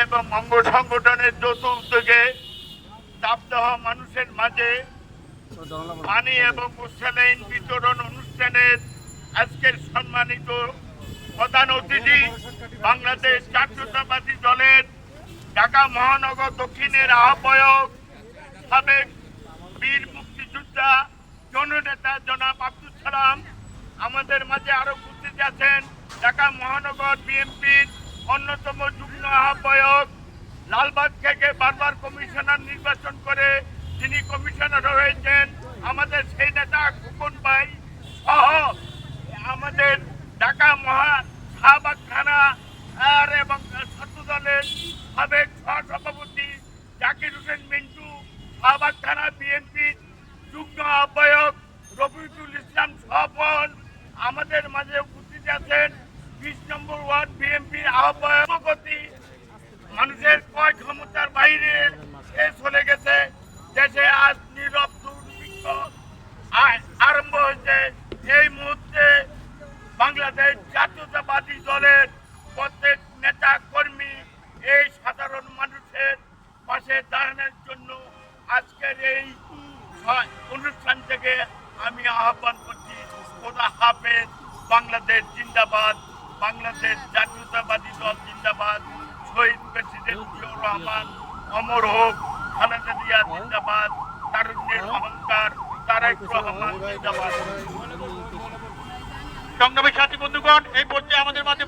এবং অঙ্গ সংগঠনের যৌথ উদ্যোগে তাপদাহ মানুষের মাঝে পানি এবং স্যালাইন বিতরণ অনুষ্ঠানের আজকের সম্মানিত প্রধান অতিথি বাংলাদেশ জাতীয়তাবাদী দলের ঢাকা মহানগর দক্ষিণের আহ্বায়ক সাবেক বীর মুক্তিযোদ্ধা জননেতা জনাব আব্দুল সালাম। আমাদের মাঝে আরও উপস্থিত আছেন ঢাকা মহানগর বিএনপির অন্যতম যুগ্ম আহ্বায়ক লালবাগ থেকে বারবার কমিশনার নির্বাচন করে যিনি কমিশনার হয়েছেন। আমাদের সেই নেতা খোকন ভাই সহ আমাদের ঢাকা মহা শাহবাগ থানা আর এবং ছাত্র দলের সাবেক সহসভাপতি জাকির হোসেন মিন্টু শাহবাগ থানা বিএনপি যুগ্ম আহ্বায়ক রফিকুল ইসলাম স্বপন আমাদের মাঝে উপস্থিত আছেন। বিশ নম্বর ওয়ার্ড আহ্বায়ক মানুষের কয় ক্ষমতার বাইরে চলে গেছে, দেশে আজ নীরব দুর্ভিক্ষ আরম্ভ হয়েছে। এই মুহূর্তে বাংলাদেশ জাতীয়তাবাদী দলের প্রত্যেক নেতা কর্মী এই সাধারণ মানুষের পাশে দাঁড়ানোর জন্য আজকের এই অনুষ্ঠান থেকে আমি আহ্বান করছি। খোদা হাফেজ, বাংলাদেশ জিন্দাবাদ। বাংলাদেশ জাতীয়তাবাদী দল জিন্দাবাদ। শহীদ প্রেসিডেন্ট জিয়াউর রহমান, অমর হোক, খালেদা জিয়া জিন্দাবাদ, তারুণ্যের অহংকার, তারেক রহমান জিন্দাবাদ। সংগ্রামী সাথী, বন্ধুগণ, এই পর্যায়ে আমাদের মাঝে